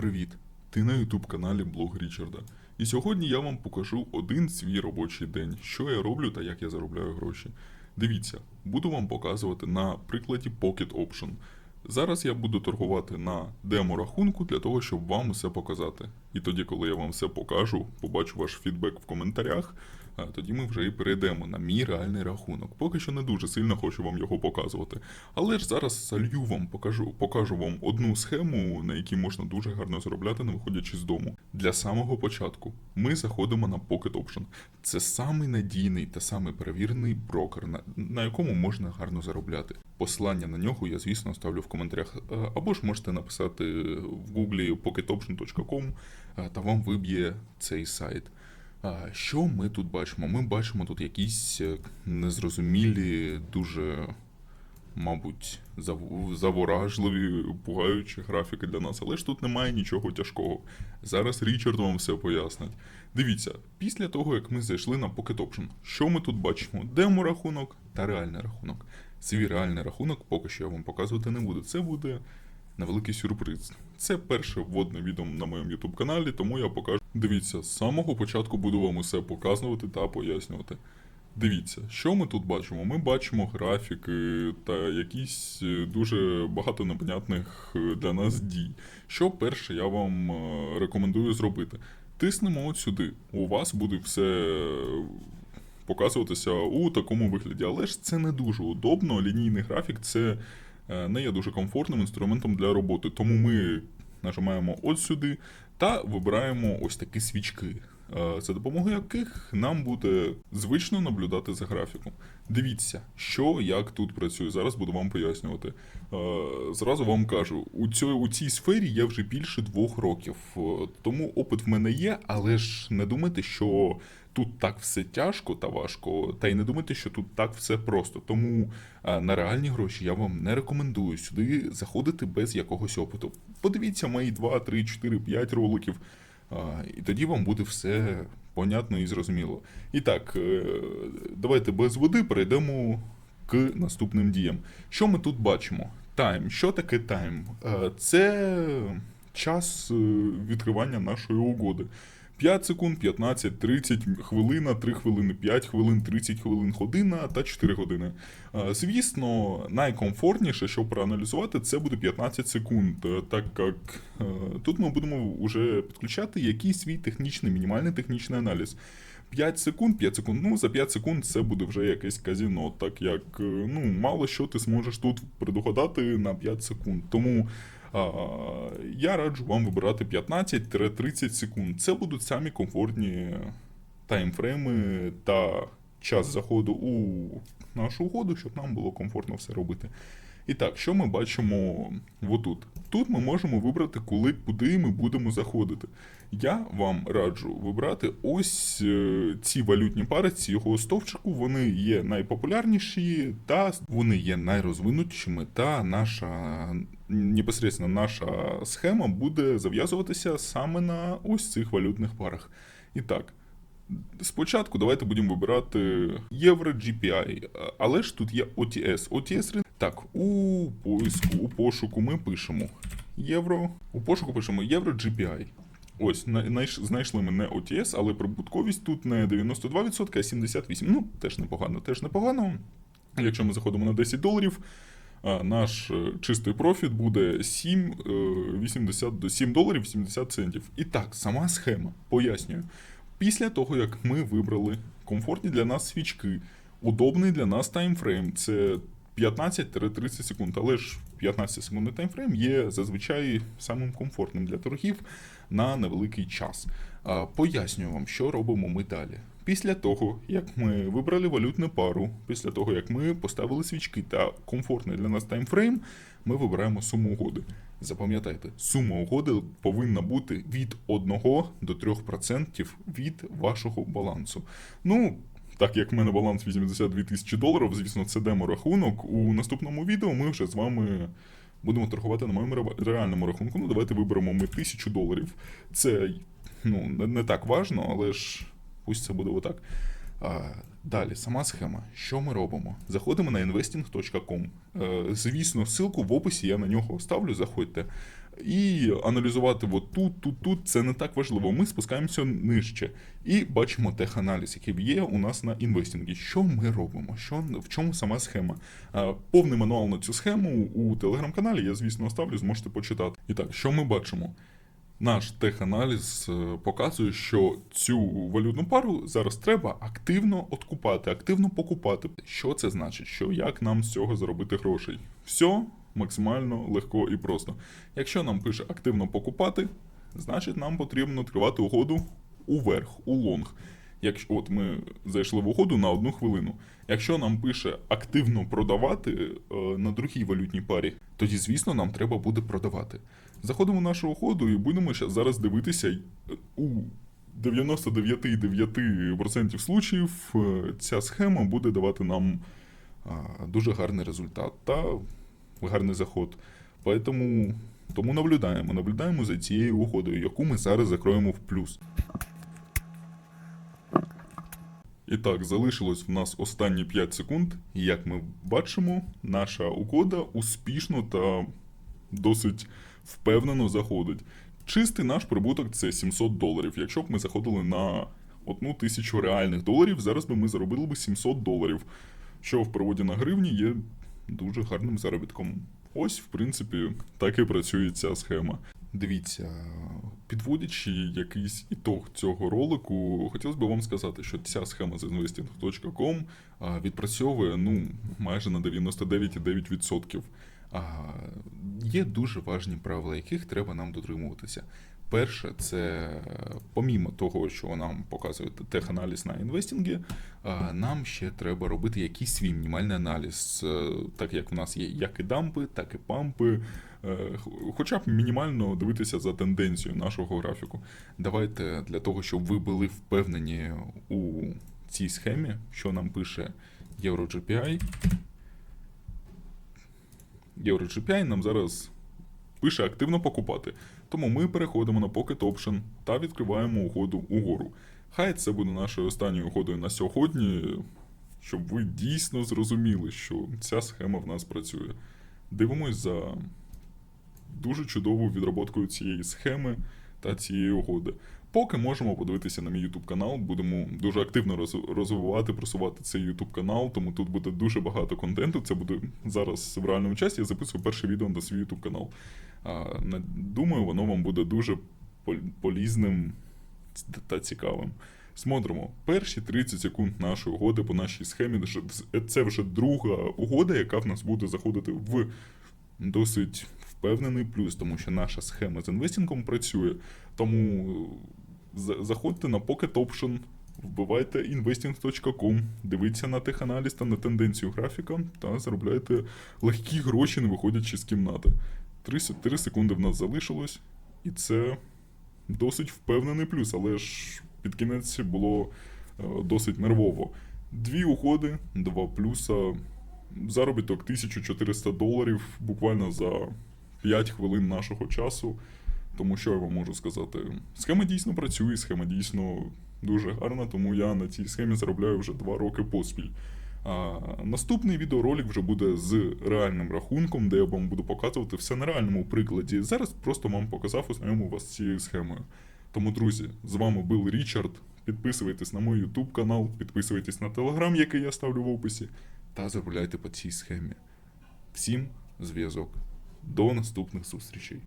Привіт! Ти на YouTube каналі Блог Річарда. І сьогодні я вам покажу один свій робочий день, що я роблю та як я заробляю гроші. Дивіться, буду вам показувати на прикладі Pocket Option. Зараз я буду торгувати на демо-рахунку для того, щоб вам усе показати. І тоді, коли я вам все покажу, побачу ваш фідбек в коментарях, тоді ми вже і перейдемо на мій реальний рахунок. Поки що не дуже сильно хочу вам його показувати. Але ж зараз залью вам, покажу, покажу вам одну схему, на якій можна дуже гарно заробляти, не виходячи з дому. Для самого початку ми заходимо на Pocket Option. Це самий надійний та самий перевірений брокер, на, на якому можна гарно заробляти. Посилання на нього я, звісно, ставлю в коментарях. Е, Або ж можете написати в гуглі pocketoption.com е, та вам виб'є цей сайт. Що ми тут бачимо? Ми бачимо тут якісь е, незрозумілі, дуже, мабуть, заворажливі, пугаючі графіки для нас, але ж тут немає нічого тяжкого. Зараз Річард вам все пояснить. Дивіться, після того, як ми зайшли на Pocket Option, що ми тут бачимо? Демо-рахунок та реальний рахунок. Свій реальний рахунок поки що я вам показувати не буду. Це буде невеликий сюрприз. Це перше вводне відео на моєму YouTube каналі, тому я покажу. Дивіться, з самого початку буду вам усе показувати та пояснювати. Дивіться, що ми тут бачимо? Ми бачимо графіки та якісь е, дуже багато непонятних е, для нас дій. Що перше я вам е, рекомендую зробити? Тиснемо от сюди. У вас буде все показуватися у такому вигляді. Але ж це не дуже удобно. Лінійний графік це е, не є дуже комфортним інструментом для роботи. Тому ми нажимаємо от сюди та вибираємо ось такі свічки, за допомогою яких нам буде звично наблюдати за графіком. Дивіться, що як тут працює. Зараз буду вам пояснювати. Е, Зразу вам кажу, у цій, у цій сфері я вже більше двох років, е, тому опит в мене є, але ж не думайте, що тут так все тяжко та важко, та й не думайте, що тут так все просто. Тому е, на реальні гроші я вам не рекомендую сюди заходити без якогось опиту. Подивіться мої 2, 3, 4, 5 роликів, е, і тоді вам буде все понятно і зрозуміло. І так, е, давайте без води перейдемо к наступним діям. Що ми тут бачимо? Тайм. Що таке тайм? Е, Це час е, відкривання нашої угоди. 5 секунд, 15, 30, хвилина, 3 хвилини, 5 хвилин, 30 хвилин, година та 4 години. Е, Звісно, найкомфортніше, щоб проаналізувати, це буде 15 секунд, е, так як тут ми будемо вже підключати якийсь свій технічний, мінімальний технічний аналіз. 5 секунд, 5 секунд. Ну, за 5 секунд це буде вже якесь казіно, так як ну, мало що ти зможеш тут предугадати на 5 секунд. Тому я раджу вам вибирати 15-30 секунд. Це будуть самі комфортні таймфрейми та час заходу у нашу угоду, щоб нам було комфортно все робити. І так, що ми бачимо отут? Тут ми можемо вибрати, коли, куди ми будемо заходити. Я вам раджу вибрати ось е, ці валютні пари цього стовпчику. Вони є найпопулярніші та вони є найрозвинутішими. Та наша непосередньо наша схема буде зав'язуватися саме на ось цих валютних парах. І так, Спочатку давайте будемо вибирати євро GPI, але ж тут є OTS. OTS. Так, у поиску, у пошуку ми пишемо євро. У пошуку пишемо євро GPI. Ось, знайшли ми не OTS, але прибутковість тут не 92%, а 78%. Ну, теж непогано, теж непогано. Якщо ми заходимо на 10 доларів, наш е, чистий профіт буде 7, е, 80, 7 доларів 70 центів. І так, сама схема, пояснюю. Після того, як ми вибрали комфортні для нас свічки, удобний для нас таймфрейм, це 15-30 секунд, але ж 15 секундний таймфрейм є зазвичай самим комфортним для торгів на невеликий час. Пояснюю вам, що робимо ми далі. Після того, як ми вибрали валютну пару, після того, як ми поставили свічки та комфортний для нас таймфрейм, ми вибираємо суму угоди. Запам'ятайте, сума угоди повинна бути від 1 до 3% від вашого балансу. Ну, так як в мене баланс 82 тисячі доларів, звісно, це демо-рахунок. У наступному відео ми вже з вами будемо торгувати на моєму реальному рахунку. Ну, давайте виберемо ми тисячу доларів. Це ну, не, так важно, але ж пусть це буде отак. А, далі, сама схема. Що ми робимо? Заходимо на investing.com. Е, звісно, ссылку в описі я на нього оставлю, заходьте. І аналізувати от тут, тут, тут це не так важливо. Ми спускаємося нижче і бачимо теханаліз, який є у нас на інвестингі. Що ми робимо? Що в чому сама схема? Повний мануал на цю схему у телеграм-каналі. Я, звісно, оставлю, зможете почитати. І так, що ми бачимо? Наш теханаліз е, показує, що цю валютну пару зараз треба активно откупати, активно покупати. Що це значить? Що як нам з цього заробити грошей? Все максимально легко і просто. Якщо нам пише активно покупати, значить нам потрібно тривати угоду уверх, у лонг. Якщо от ми зайшли в угоду на одну хвилину. Якщо нам пише активно продавати е, на другій валютній парі, тоді, звісно, нам треба буде продавати. Заходимо в нашу угоду і будемо зараз дивитися у 99,9% случаїв е, ця схема буде давати нам дуже гарний результат та гарний заход. Поэтому тому наблюдаємо, наблюдаємо за цією угодою, яку ми зараз закроємо в плюс. І так, залишилось в нас останні 5 секунд. І як ми бачимо, наша угода успішно та досить впевнено заходить. Чистий наш прибуток це 700 доларів. Якщо б ми заходили на одну тисячу реальних доларів, зараз би ми заробили б 700 доларів, що в переводі на гривні є дуже гарним заробітком. Ось, в принципі, так і працює ця схема. Дивіться, підводячи якийсь ітог цього ролику, хотілося б вам сказати, що ця схема з investing.com відпрацьовує ну, майже на 99,9%. А, Є дуже важні правила, яких треба нам дотримуватися. Перше, це помімо того, що нам показує теханаліз на інвестингі, а, нам ще треба робити якийсь свій мінімальний аналіз, Е, так як в нас є як і дампи, так і пампи. Е, Хоча б мінімально дивитися за тенденцією нашого графіку. Давайте для того, щоб ви були впевнені у цій схемі, що нам пише EuroGPI. EuroGPI нам зараз пише активно покупати. Тому ми переходимо на Pocket Option та відкриваємо угоду угору. Хай це буде нашою останньою угодою на сьогодні, щоб ви дійсно зрозуміли, що ця схема в нас працює. Дивимось за дуже чудовою відроботкою цієї схеми та цієї угоди. Поки можемо подивитися на мій YouTube канал, будемо дуже активно розвивати, просувати цей YouTube канал, тому тут буде дуже багато контенту. Це буде зараз в реальному часі. Я записую перше відео на свій YouTube канал. Думаю, воно вам буде дуже полізним та цікавим. Смотримо, перші 30 секунд нашої угоди по нашій схемі. Це вже друга угода, яка в нас буде заходити в досить впевнений плюс, тому що наша схема з інвестингом працює. Тому заходьте на Pocket Option, вбивайте investing.com, дивіться на теханаліз та на тенденцію графіка та заробляйте легкі гроші, не виходячи з кімнати. 3 секунди в нас залишилось, і це досить впевнений плюс, але ж під кінець було е, досить нервово. Дві угоди, два плюса, заробіток 1400 доларів буквально за 5 хвилин нашого часу. Тому що я вам можу сказати? Схема дійсно працює, схема дійсно дуже гарна, тому я на цій схемі заробляю вже 2 роки поспіль. А, наступний відеоролик вже буде з реальним рахунком, де я вам буду показувати все на реальному прикладі. Зараз просто вам показав, ознайомив вас цією схемою. Тому, друзі, з вами був Річард. Підписуйтесь на мій YouTube канал, підписуйтесь на Telegram, який я ставлю в описі, та заробляйте по цій схемі. Всім зв'язок. До наступних зустрічей.